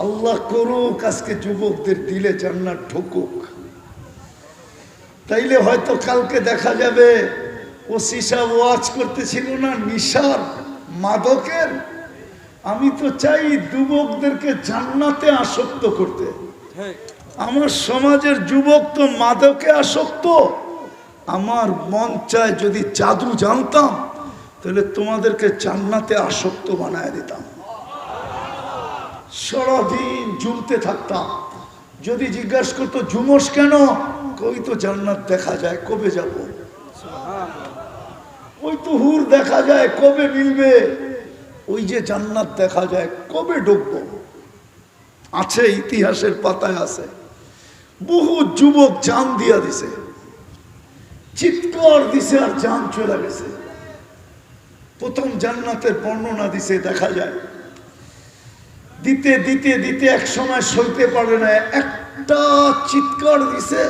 আল্লাহ করুক আজকে যুবকদের দিলে জান্নাত ঢুকুক। তাইলে হয়তো কালকে দেখা যাবে ও সিসা ওয়াজ করতেছিল না নিশার মাদকের। আমি তো চাই যুবকদেরকে জান্নাতে আসক্ত করতে। আমার সমাজের যুবক তো মাদকে আসক্ত। আমার মন চায় যদি জাদু জানতাম তাহলে তোমাদেরকে জান্নাতে আসক্ত বানায় দিতাম। সারাদিন ঝুমতে থাকতাম। যদি জিজ্ঞাসা করতো ঝুমস কেন? কই তো জান্নাত দেখা যায় কবে যাব? ওই তো হুর দেখা যায় কবে মিলবে? ওই যে জান্নাত দেখা যায় কবে ঢুকবো আছে ইতিহাসের পাতায় আছে। বহু যুবক জান দিয়া দিছে। চিৎকার দিছে আর জান চলে গেছে। প্রথম জান্নাতের বর্ণনা দিছে দেখা যায়। দিতে দিতে দিতে এক সময় সইতে পারে না। একটা চিৎকার দিছে,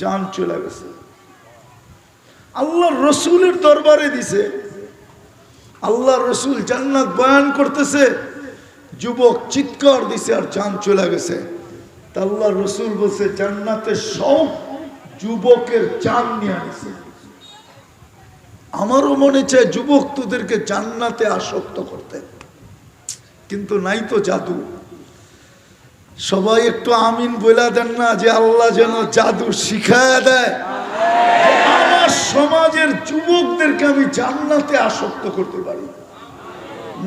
জান চলে গেছে। আল্লাহ রসুলের দরবারে দিছে। আল্লাহ রসুল জান্নাত বয়ান করতেছে, যুবক চিৎকার দিছে আর জান চলে গেছে। তা আল্লাহ রসুল বলছে, জান্নাতে সব যুবকের চান নিয়ে আনিছে। আমারও মনে চায় যুবক তোদেরকে জান্নাতে আসক্ত করতে। কিন্তু নাই তো জাদু। সবাই একটু আমিন বলে দেন না যে আল্লাহ যেন জাদু শিখায় দেয়। আমার সমাজের যুবকদেরকে আমি জান্নাতে আসক্ত করতে পারি।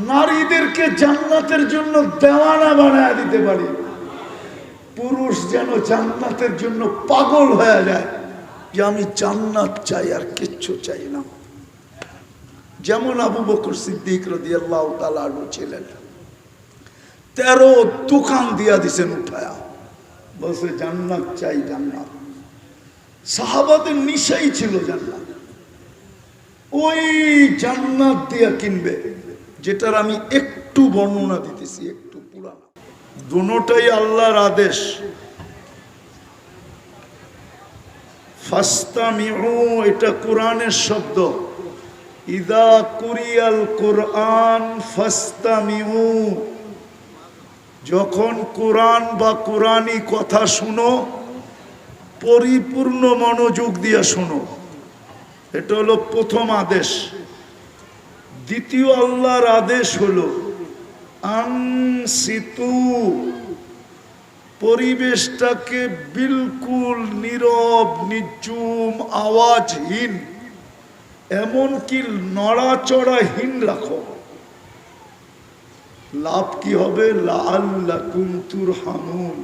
নারীদেরকে জান্নাতের জন্য দেওয়ানা বানায় দিতে পারি। পুরুষ যেন জান্নাতের জন্য পাগল হয়ে যায় যে আমি জান্নাত চাই আর কিচ্ছু চাই না। যেমন আবু বকর সিদ্দিক রদি আল্লাহ তালু ছিলেন। তেরো দোকান দিয়া দিছেন উঠায়া। বলছে, জান্নাত চাই জান্নাত। সাহাবাদের নিশাই ছিল জান্নাত। ওই জান্নাত দিয়া কিনবে, যেটার আমি একটু বর্ণনা দিতেছি, একটু পুরানা। দুটাই আল্লাহর আদেশ। ফাস্তামিউ, এটা কোরআনের শব্দ। ইদা কুরিয়াল কোরআন ফাস্তামিউ। যখন কোরআন বা কোরআনি কথা শুনো, পরিপূর্ণ মনোযোগ দিয়ে শোনো। এটা হলো প্রথম আদেশ। দ্বিতীয় আল্লাহর আদেশ হলো আনসিতু পরিবেশটাকে বিলকুল নীরব, নির্জুম, আওয়াজহীন, এমনকি নড়াচড়াহীন রাখো। লাভ কি হবে? লাল্লা কুন্তুর হামুন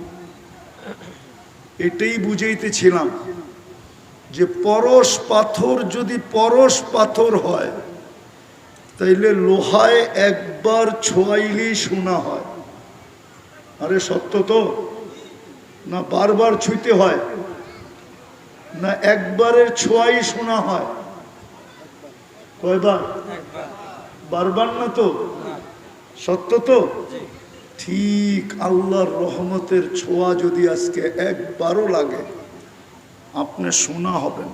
এটাই বুঝাইতেছিলাম যে পরশ পাথর যদি পরশ পাথর হয়, তাইলে লোহায় একবার ছোঁয়াইলেই শোনা হয়। আরে সত্য তো? না বারবার ছুঁতে হয়, না একবারের ছোঁয়াই শোনা হয়? কয়বার? বারবার না তো? সত্য তো? ঠিক আল্লাহর রহমতের ছোঁয়া যদি আজকে একবারও লাগে, আপনি শোনা হবেন।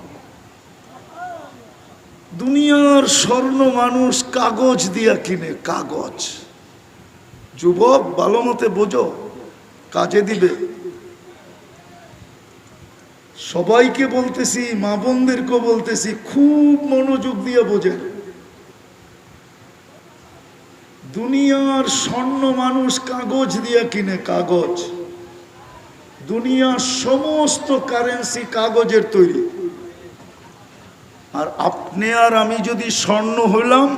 দুনিয়ার স্বর্ণ মানুষ কাগজ দিয়া কিনে, কাগজ। যুবক, ভালো মতে বোঝো, কাজে দিবে। সবাইকে বলতেছি, মা বোনদেরকেও বলতেছি, খুব মনোযোগ দিয়ে বোঝেন। দুনিয়ার স্বর্ণ মানুষ কাগজ দিয়ে কিনে কাগজ। দুনিয়ার সমস্ত কারেন্সি কাগজের তৈরি। আর আপনি আর আমি যদি স্বর্ণ হইলাম,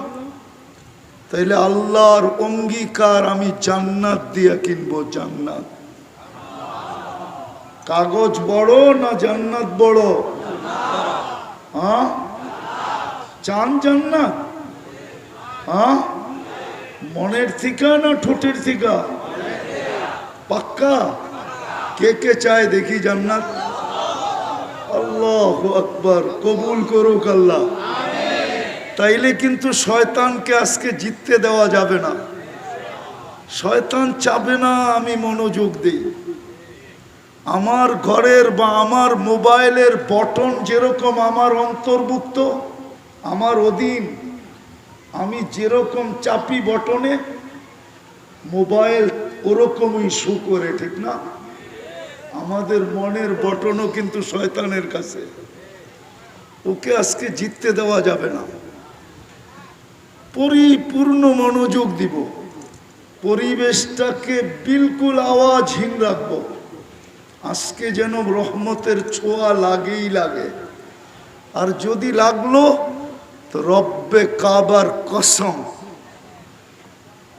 তাইলে আল্লাহর অঙ্গীকার আমি জান্নাত দিয়ে কিনবো জান্নাত। কাগজ বড় না জান্নাত বড়? হ্যাঁ চান জান্নাত? হ্যাঁ মনের থিকা না ঠোঁটের থিকা পাক্কা? কে কে চায় দেখি জান্নাত? আল্লাহ আকবার, কবুল করুক আল্লাহ। তাইলে কিন্তু শয়তানকে আজকে জিততে দেওয়া যাবে না। শয়তান চাবে না আমি মনোযোগ দিই। আমার ঘরের বা আমার মোবাইলের বটন যেরকম আমার অন্তর্ভুক্ত, আমার অধীন আমি যেরকম চাপি বটনে, মোবাইল ওরকমই শু করে, ঠিক না? আমাদের মনের বটনও কিন্তু শয়তানের কাছে। ওকে আজকে জিততে দেওয়া যাবে না। পরিপূর্ণ মনোযোগ দিব। পরিবেশটাকে বিলকুল আওয়াজহীন রাখব। আজকে যেন রহমতের ছোঁয়া লাগেই লাগে। আর যদি লাগল তো রব্বে কাবার কসম।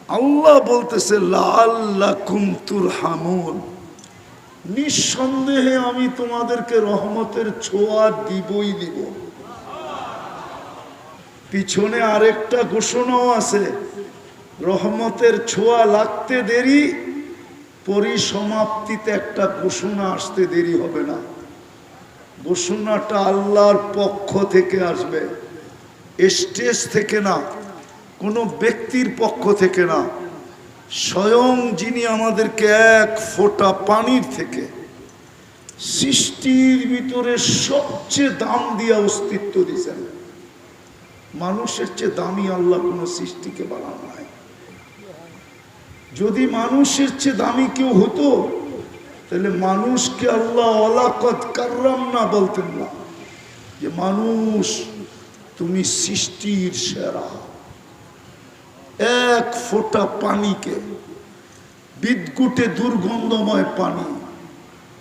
আল্লাহ বলতেছে লাল্লাকুম তুরহামুন। নিঃসন্দেহে আমি তোমাদেরকে রহমতের ছোঁয়া দিবই দিব। পিছনে আরেকটা ঘোষণাও আছে, রহমতের ছোঁয়া লাগতে দেরি, পরিসমাপ্তিতে একটা ঘোষণা আসতে দেরি হবে না। ঘোষণাটা আল্লাহর পক্ষ থেকে আসবে। স্টেজ থেকে না, কোনো ব্যক্তির পক্ষ থেকে না, স্বয়ং যিনি আমাদেরকে এক ফোঁটা পানির থেকে সৃষ্টির ভিতরে সবচেয়ে দাম দিয়া অস্তিত্ব দিয়েছেন। মানুষের চেয়ে দামি আল্লাহ কোনো সৃষ্টিকে বানানো নাই। যদি মানুষের চেয়ে দামি কেউ হতো, তাহলে মানুষকে আল্লাহ অলাকত কার্রাম না বলতেন না। যে মানুষ তুমি সৃষ্টির সেরা। এক ফোঁটা পানিকে বিদ্যুটে দুর্গন্ধময় পানি।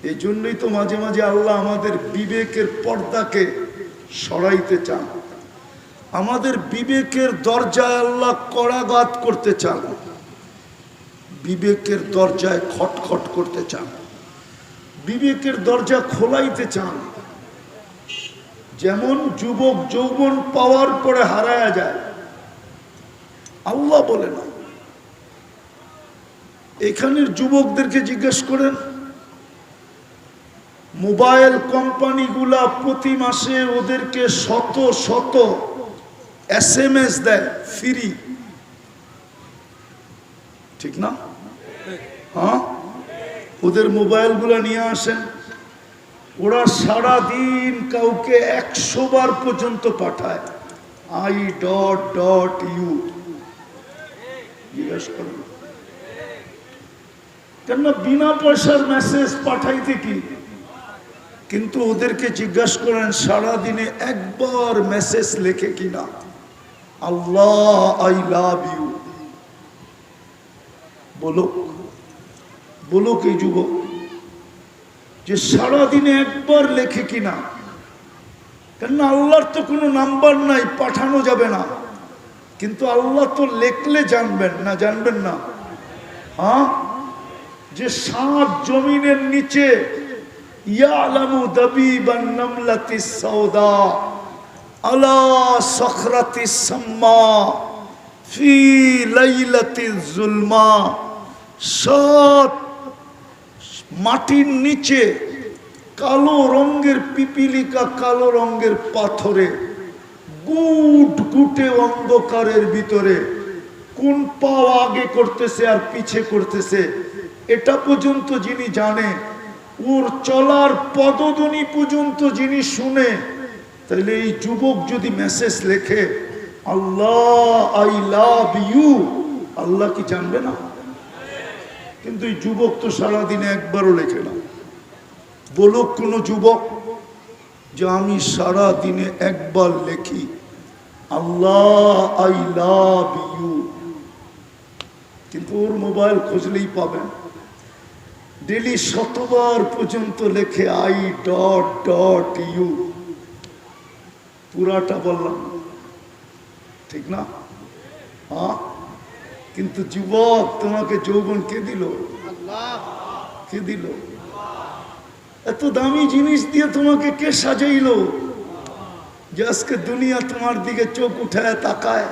এই জন্যই তো মাঝে মাঝে আল্লাহ আমাদের বিবেকের পর্দাকে সরাইতে চান। আমাদের বিবেকের দরজায় আল্লাহ কড়াঘাত করতে চান। বিবেকের দরজায় খটখট করতে চান। বিবেকের দরজা খোলাইতে চান। যেমন যুবক যৌবন পাওয়ার পরে হারায়া যায়। আল্লাহ বলে না। এখানের যুবকদেরকে জিজ্ঞেস করেন, মোবাইল কোম্পানিগুলা প্রতি মাসে ওদেরকে শত শত এস এম এস দেয়, ফ্রি। ঠিক না? হ্যাঁ? ওদের মোবাইলগুলো নিয়ে আসেন। ওরা সারা দিন কাউকে একশো বার পর্যন্ত পাঠায়। আই ডট ডট ইউ জিজ্ঞাসা করুন। কেননা বিনা পয়সার মেসেজ পাঠাইতে কি? কিন্তু ওদেরকে জিজ্ঞাসা করেন, সারাদিনে একবার মেসেজ লেখে কিনা আল্লাহ আই লাভ ইউ বলুক বলো এই যুবক। যে সারাদিনে একবার লেখে কিনা। কেননা আল্লাহর তো কোনো নাম্বার নাই, পাঠানো যাবে না। কিন্তু আল্লাহ তো লেখলে জানবেন না জানবেন না। হ্যাঁ? যে সাত জমিনের নিচে আলা জুলমা, সাত মাটির নিচে কালো রঙের পিপিলিকা কালো রঙের পাথরে, গুট গুটে অন্ধকারের ভিতরে, কোন পাও আগে করতেছে আর পিছে করতেছে, এটা পর্যন্ত যিনি জানে, ওর চলার পদধ্বনি পর্যন্ত যিনি শুনে তাহলে এই যুবক যদি মেসেজ লেখে, আল্লাহ আই লাভ ইউ আল্লাহ কি জানবে না? কিন্তু এই যুবক তো সারাদিনে একবারও লেখে না। বলুক কোনো যুবক যে আমি সারা দিনে একবার লেখি, আল্লাহ, আই লাভ ইউ। কিন্তু ওর মোবাইল খুঁজলেই পাবেন। ডেলি শতবার পর্যন্ত লেখে, আই ডট ডট ইউ। পুরাটা বললাম। ঠিক না? কিন্তু যুবক তোমাকে যৌবন কে দিল? কে দিল? এত দামি জিনিস দিয়ে তোমাকে কে সাজাইলো? যে আজকে দুনিয়া তোমার দিকে চোখ উঠায়, তাকায়।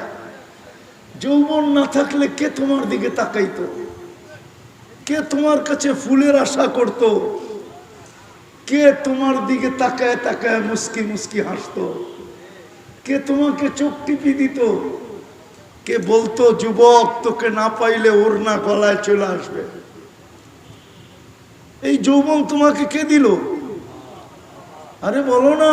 যৌবন না থাকলে কে তোমার দিকে তাকাইতো? কে তোমার কাছে ফুলের আশা করত? কে তোমার দিকে তাকায় তাকায় মুস্কি মুস্কি হাসতো? কে তোমাকে চোখ টিপি দিত? কে বলতো, যুবক, তোকে না পাইলে ওর না গলায় চলে আসবে। এই যৌবন তোমাকে কে দিল? আরে বলো না।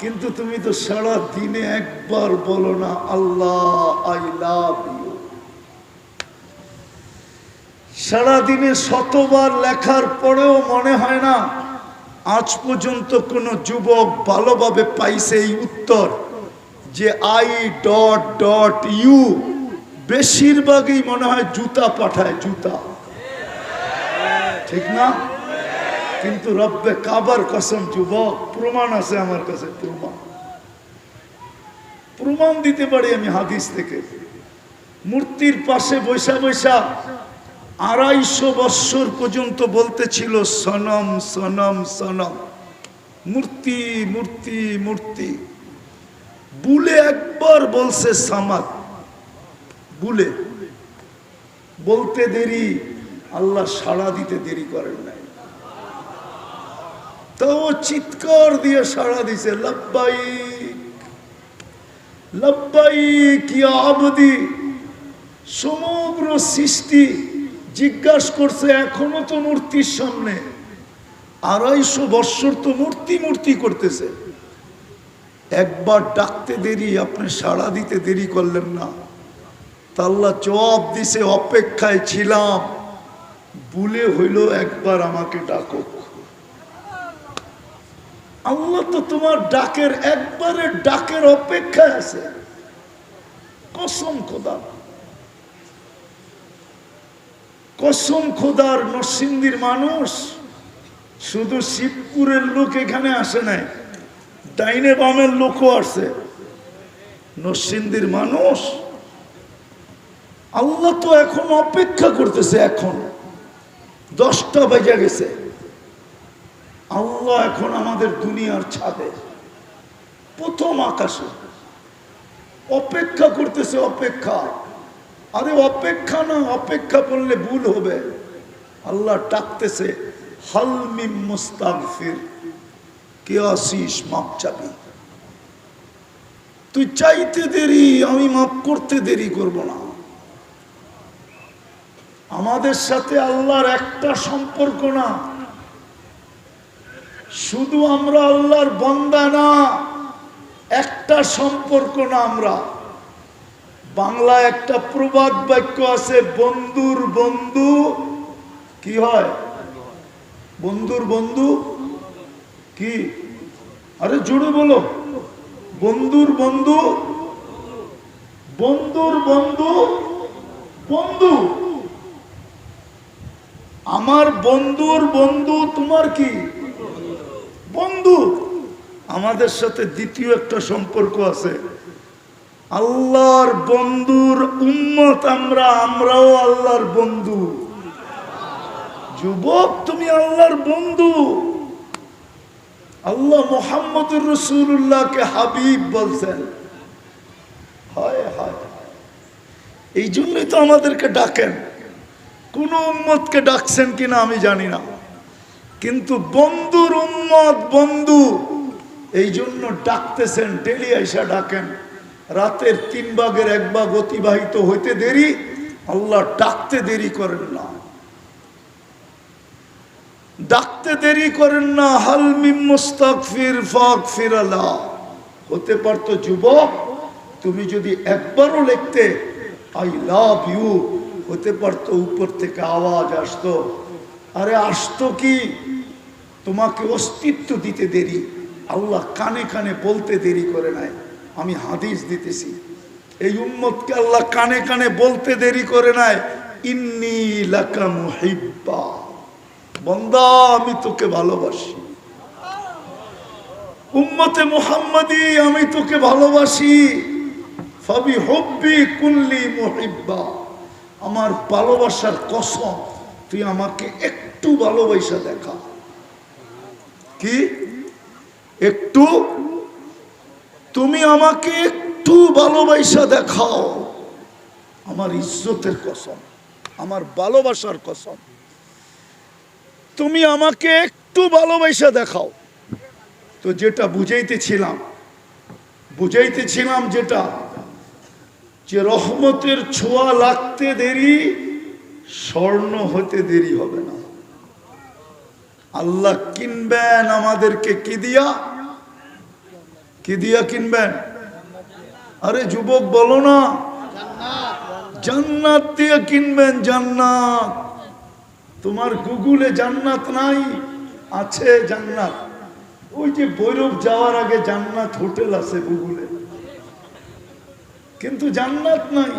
কিন্তু তুমি তো সারা দিনে একবার বলো না, আল্লাহ, আই লাভ ইউ। সারাদিনে শতবার লেখার পরেও মনে হয় না, আজ পর্যন্ত কোনো যুবক ভালোভাবে পাইছে এই উত্তর। যে আই ডট ডট ইউ বেশিরভাগই মনে হয় জুতা পাঠায়, জুতা। ঠিক না? কিন্তু রব্বে কাবার কসম যুবক, প্রমাণ আছে আমার কাছে, প্রমাণ। প্রমাণ দিতে পারি আমি হাদিস থেকে। মূর্তির পাশে বৈশা বৈশা আড়াইশো বৎসর পর্যন্ত বলতেছিল, সনম সনম সনম। মূর্তি মূর্তি মূর্তি। বুলে একবার বলছে সামাদ। বুলে। বলতে দেরি, আল্লাহ সাড়া দিতে দেরি করেন নাই। তো ও চিৎকার দিয়ে সাড়া দিছে লব্বাই লব্বাই কি আবদি। সমগ্র সৃষ্টি জিজ্ঞাসা করছে, এখনও তো মূর্তির সামনে? আড়াইশো বৎসর তো মূর্তি মূর্তি করতেছে। একবার ডাকতে দেরি, আপনি সাড়া দিতে দেরি করলেন না। তাল্লা জবাব দিছে, অপেক্ষায় ছিলাম। ভুলে হইল একবার আমাকে ডাকো। আল্লাহ তো তোমার ডাকের একবারে ডাকের অপেক্ষায় আছে। কসম খোদা। কসম খোদার নরসিংদীর মানুষ শুধু শিবপুরের লোক এখানে আসে নাই। ডাইনে বামের লোকও আসছে। নরসিংদীর মানুষ। আল্লাহ তো এখন অপেক্ষা করতেছে এখন। দশটা বেজে গেছে। আল্লাহ এখন আমাদের দুনিয়ার ছাদে। প্রথম আকাশে। অপেক্ষা করতেছে অপেক্ষা। আরে অপেক্ষা না, অপেক্ষা করলে ভুল হবে। আল্লাহ ডাকতেছে হালমিম মুস্তাগফির। কে আসিস মাপ চাবি। তুই চাইতে দেরি, আমি মাপ করতে দেরি করব না। আমাদের সাথে আল্লাহর একটা সম্পর্ক না। শুধু আমরা আল্লাহর বন্দা না, একটা সম্পর্ক না আমরা। বাংলা একটা প্রবাদ বাক্য আছে, বন্ধুর বন্ধু। কি হয়? বন্ধুর বন্ধু। কি? আরে জোরে বলো। বন্ধুর বন্ধু। বন্ধুর বন্ধু। বন্ধু। আমার বন্ধুর বন্ধু তোমার কি? বন্ধু। আমাদের সাথে দ্বিতীয় একটা সম্পর্ক আছে। আল্লাহর বন্ধুর উম্মত আমরা, আমরাও আল্লাহর বন্ধু। যুবক, তুমি আল্লাহর বন্ধু। আল্লাহ মোহাম্মদুর রসুল্লাহকে হাবিব বলছেন। হয় হয়। এই জন্যই তো আমাদেরকে ডাকেন। কোন উম্মতকে ডাকছেন কিনা আমি জানি না। কিন্তু বন্ধুর উম্মত বন্ধু, এই জন্য ডাকতেছেন, ডেলি আইসা ডাকেন। রাতের তিন ভাগের এক ভাগ অতিবাহিত হইতে দেরি, আল্লাহ ডাকতে দেরি করেন না। ডাকতে দেরি করেন না হালমিম মুস্তাকফির ফাকফির আল্লাহ হতে পারতো যুবক, তুমি যদি একবারও লিখতে, আই লাভ ইউ হতে পারতো উপর থেকে আওয়াজ আসতো। আরে আসতো কি? তোমাকে অস্তিত্ব দিতে দেরি। আল্লাহ কানে কানে বলতে দেরি করে নাই। আমি হাদিস দিতেছি। এই উম্মতকে আল্লাহ কানে কানে বলতে দেরি করে নাই। ইন্নি লাকা মুহিব্বা। বন্দা, আমি তোকে ভালোবাসি। উম্মতে মুহাম্মাদি, আমি তোকে ভালোবাসি। ফাবি হব্বি কুল্লি মুহিব্বা। আমার ভালোবাসার কসম, তুই আমাকে একটু ভালোবাসা দেখা। কি? একটু? তুমি আমাকে একটু ভালোবাসা দেখাও। আমার ইজ্জতের কসম, আমার ভালোবাসার কসম। তুমি আমাকে একটু ভালোবাসা দেখাও। তো যেটা বুঝাইতেছিলাম বুঝাইতেছিলাম যেটা, যে রহমতের ছোঁয়া লাগতে দেরি, স্বর্ণ হতে দেরি হবে না। আল্লাহ কিনবেন আমাদেরকে কি দিয়া? কি দিয়া কিনবেন? আরে যুবক বলো না, জান্নাত। দিয়ে কিনবেন জান্নাত। তোমার গুগলে জান্নাত নাই, আছে জান্নাত। ওই যে বৈরব যাওয়ার আগে জান্নাত হোটেল আছে গুগলে। কিন্তু জান্নাত নাই।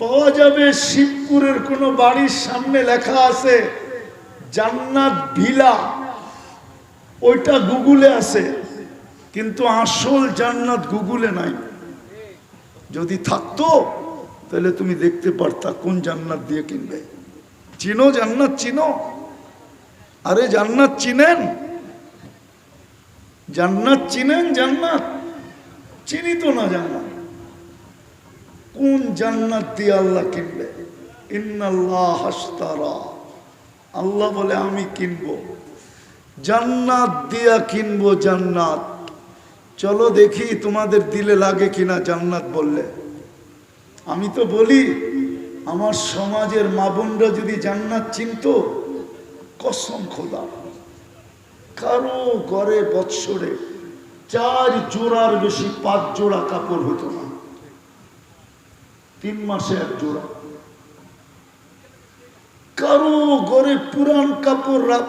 পাওয়া যাবে শিবপুরের কোনো বাড়ির সামনে লেখা আছে, জান্নাত ভিলা। ওইটা গুগলে আছে, কিন্তু আসল জান্নাত গুগলে নাই। যদি থাকতো, তাহলে তুমি দেখতে পারতা কোন জান্নাত দিয়ে কিনবে। চিনো জান্নাত চিনো। আরে জান্নাত চিনেন? জান্নাত চিনেন জান্নাত? চিনি তো না জান্নাত। কোন জান্নাত দিয়ে আল্লাহ কিনবে? আল্লাহ বলে, আমি কিনবো। জান্নাত দিয়া কিনবো জান্নাত। চলো দেখি তোমাদের দিলে লাগে কিনা জান্নাত বললে। আমি তো বলি আমার সমাজের মা বোনরা যদি জান্নাত চিনত, কসম খোদা। কারও ঘরে বৎসরে চার জোড়ার বেশি পাঁচ জোড়া কাপড় হতো না। তিন মাসে এক জোড়া। কারও ঘরে পুরান কাপড়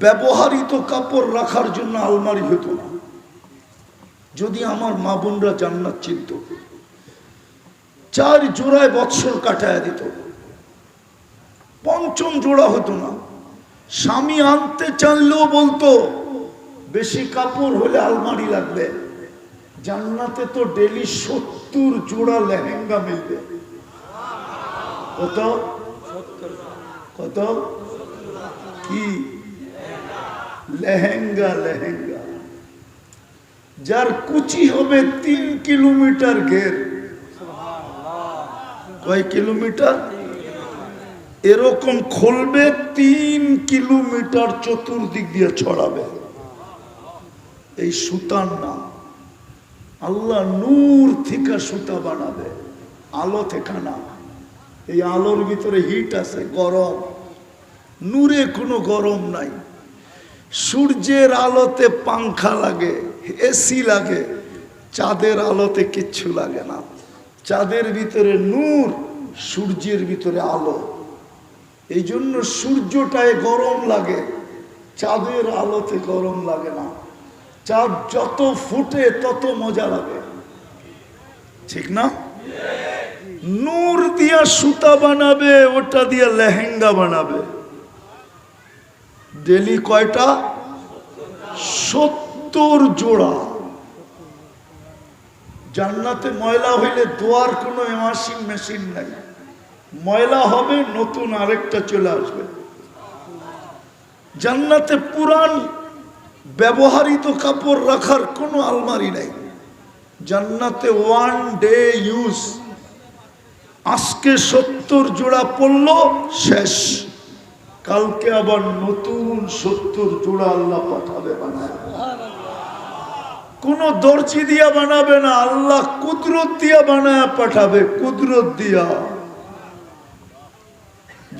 ব্যবহারিত কাপড় রাখার জন্য আলমারি হতো না। যদি আমার মা বোনরা জান্নাত চিনত চার জোড়ায় বৎসর কাটায় দিত। পঞ্চম জোড়া হতো না। স্বামী আনতে চাইলেও বলতো, বেশি কাপড় হলে আলমারি লাগবে। জান্নাতে তো ডেলি সত্তর জোড়া লেহেঙ্গা মিলবে। কত? কত? কি? লেহেঙ্গা লেহেঙ্গা। যার কুচি হবে তিন কিলোমিটার ঘের। কয় কিলোমিটার? এরকম খুলবে তিন কিলোমিটার চতুর্দিক দিয়ে ছড়াবে। এই সুতার নাম। আল্লাহ নূর থেকে সুতা বানাবে। আলো থেকে না। এই আলোর ভিতরে হিট আছে, গরম। নূরে কোনো গরম নাই। সূর্যের আলোতে পাংখা লাগে, এসি লাগে। চাঁদের আলোতে কিচ্ছু লাগে না। চাঁদের ভিতরে নূর, সূর্যের ভিতরে আলো। এই জন্য সূর্যটায় গরম লাগে, চাঁদের আলোতে গরম লাগে না। চাঁদ যত ফুটে তত মজা লাগে। ঠিক না? নূর দিয়া সুতা বানাবে, ওটা দিয়া লেহেঙ্গা বানাবে। ডেলি কয়টা? সত্তর জোড়া। জান্নাতে ময়লা হইলে দোয়ার কোনো ওয়াশিং মেশিন নাই। ময়লা হবে, নতুন আরেকটা চলে আসবে। জান্নাতে পুরান ব্যবহারিত কাপড় রাখার কোনো আলমারি নাই। জান্নাতে ওয়ান ডে ইউজ আজকে সত্তর জোড়া পড়ল, শেষ। কালকে আবার নতুন সত্তর জোড়া আল্লাহ পাঠাবে বানায়। কোন দর্জি দিয়া বানাবে না, আল্লাহ কুদরত দিয়া বানায় পাঠাবে, কুদরত দিয়া।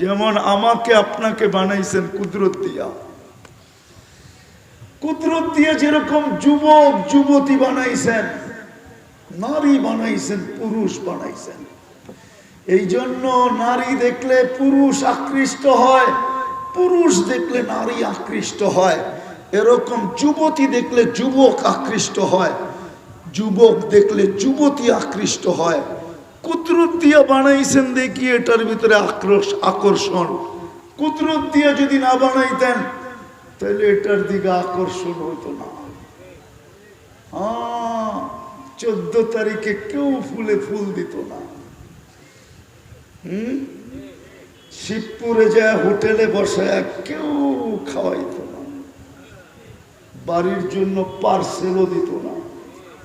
যেমন আমাকে আপনাকে বানাইছেন, কুদরত দিয়া। কুদরত দিয়ে যেরকম যুবক, যুবতী বানাইছেন, নারী বানাইছেন, পুরুষ বানাইছেন। এই জন্য নারী দেখলে পুরুষ আকৃষ্ট হয়, পুরুষ দেখলে নারী আকৃষ্ট হয়। এরকম যুবতী দেখলে যুবক আকৃষ্ট হয়, যুবক দেখলে যুবতী আকৃষ্ট হয়। কুদরত দিয়ে বানাইছেন দেখি এটার ভিতরে আক্রোশ, আকর্ষণ। কুদরত দিয়ে যদি না বানাইতেন, তাহলে এটার দিকে আকর্ষণ হতো না। চোদ্দ তারিখে কেউ ফুলে ফুল দিত না। হুম? শিবপুরে যায় হোটেলে বসায় কেউ খাওয়াইত বাড়ির জন্য পার্সেলও দিত না।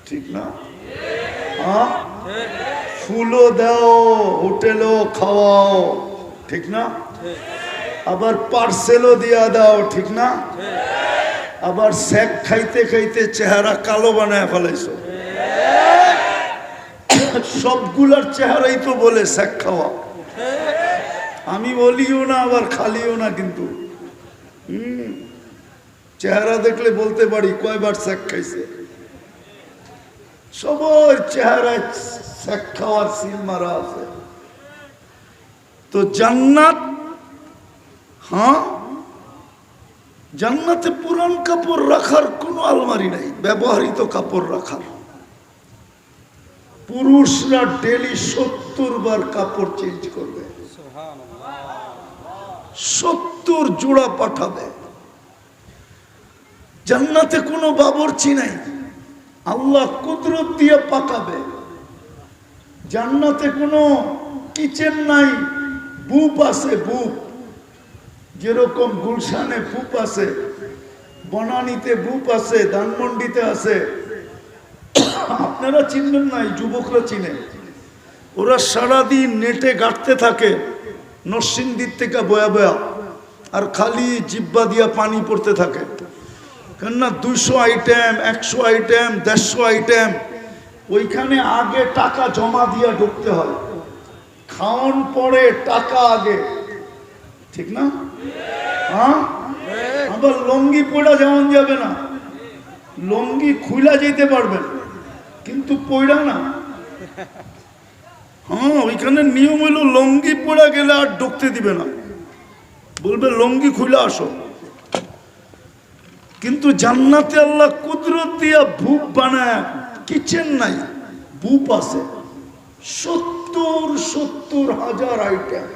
ঠিক না? হ্যাঁ? ফুলও দাও, হোটেলও খাওয়াও, ঠিক না? আবার পার্সেলও দিয়া দাও, ঠিক না? আবার স্যাক খাইতে খাইতে চেহারা কালো বানায় ফেলাইছো। সবগুলার চেহারাই তো বলে স্যাক খাওয়া। আমি বলিও না, আবার খালিও না কিন্তু। চেহারা দেখলে বলতে পারি কয়বার স্যাক খাইছে। সবার চেহারায় স্যাক খাওয়ার সিল মারা আছে। তো জান্নাত হ্যাঁ? জান্নাতে পুরান কাপড় রাখার কোনো আলমারি নাই, ব্যবহৃত কাপড় রাখার। পুরুষরা ডেলি সত্তর বার কাপড় চেঞ্জ করবে। সত্তর জোড়া পাঠাবে। জান্নাতে কোনো বাবরচি নাই। আল্লাহ কুদরত দিয়ে পাকাবে। জান্নাতে কোনো কিচেন নাই, বুপ আছে বুপ। যেরকম গুলশানে বুপ আছে, বনানিতে বুপ আছে, ধানমন্ডিতে আছে। আপনারা চিনবেন না, এই যুবকরা চিনে। ওরা সারাদিন নেটে গাঁটতে থাকে, নরসিংদীর থেকে বয়া বয়া, আর খালি জিব্বা দিয়া পানি পড়তে থাকে। কেননা দুইশো আইটেম একশো আইটেম দেড়শো আইটেম ওইখানে আগে টাকা জমা দিয়া ঢুকতে হয়। খাওয়ান পরে টাকা আগে। ঠিক না? হ্যাঁ? আবার লঙ্গি পড়া যেমন যাবে না। লঙ্গি খুলা যেতে পারবেন, কিন্তু পড়া না। হ্যাঁ ওইখানে নিয়ম হলো লঙ্গি পড়া গেলে আর ঢুকতে দিবে না। বলবে, লঙ্গি খুলে আসো। কিন্তু জান্নাতে আল্লাহ কুদরত দিয়া ভূপ বানায় কিচেন নাই, ভূপ আছে। সত্তর সত্তর হাজার আইটেম।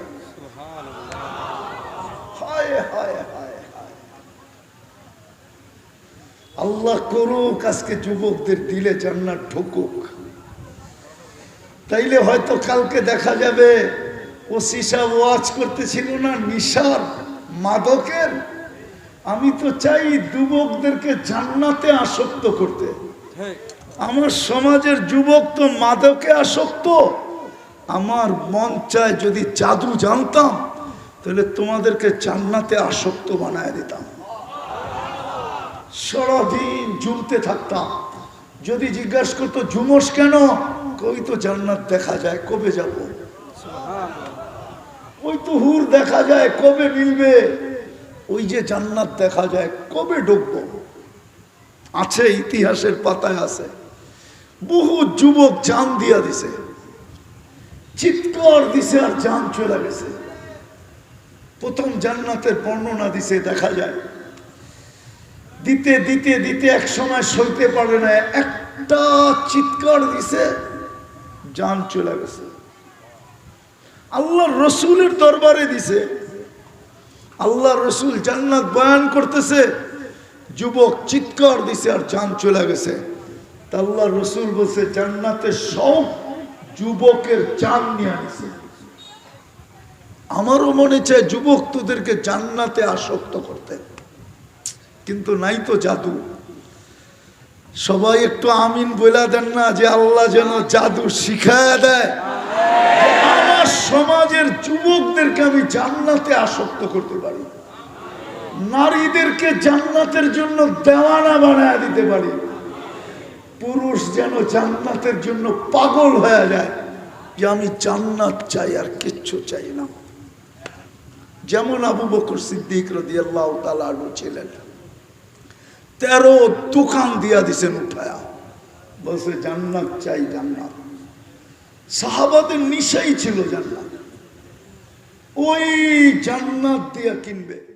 আল্লাহ করুক, আজকে যুবকদের দিলে জান্নাত ঢুকুক। তাইলে হয়তো কালকে দেখা যাবে ও সিসা ওয়াজ করতেছিল না, নিশার মাদকের আমি তো চাই যুবকদেরকে জান্নাতে আসক্ত করতে। আমার সমাজের যুবক তো মাদকে আসক্ত। আমার মন চায় যদি জাদু জানতাম তাহলে তোমাদেরকে জান্নাতে আসক্ত বানায় দিতাম। সারাদিন জুমতে থাকতাম। যদি জিজ্ঞাসা করতো ঝুমস কেন? কই তো জান্নাত দেখা যায় কবে যাব? ওই তো হুর দেখা যায় কবে মিলবে? ওই যে জান্নাত দেখা যায়, কবে ঢুকবো আছে, ইতিহাসের পাতায় আছে। বহু যুবক জান দিয়া দিছে। চিৎকার দিছে আর জান চলে গেছে। প্রথম জান্নাতের বর্ণনা দিছে, দেখা যায়। দিতে দিতে দিতে এক সময় সইতে পারে না, একটা চিৎকার দিছে, জান চলে গেছে। আল্লাহ রসুলের দরবারে দিছে। আল্লাহ রসুল জান্নাত বয়ান করতেছে। যুবক চিৎকার দিছে আর জান চলে গেছে। তা আল্লাহ রসুল বলছে জান্নাতের সব যুবকের চান নিয়ে আনিছে। আমারও মনে চায় যুবক তোদেরকে জান্নাতে আসক্ত করতে। কিন্তু নাই তো জাদু। সবাই একটু আমিন বলে দেন না যে আল্লাহ যেন জাদু শিখায় দেয়। সমাজের যুবকদেরকে আমি জান্নাতে আসক্ত করতে পারি। নারীদেরকে জান্নাতের জন্য দেওয়ানা বানায় দিতে পারি। পুরুষ যেন জান্নাতের জন্য পাগল হয়ে যায় যে আমি জান্নাত চাই আর কিচ্ছু চাই না। যেমন আবু বকর সিদ্দিক রদি আল্লাহ তালু ছিলেন। তেরো দোকান দিয়া দিছেন উঠায়া। বলছে, জান্নাত চাই, জান্নাত। সাহাবাদের নিশাই ছিল জান্নাত। ওই জান্নাত দিয়া কিনবে।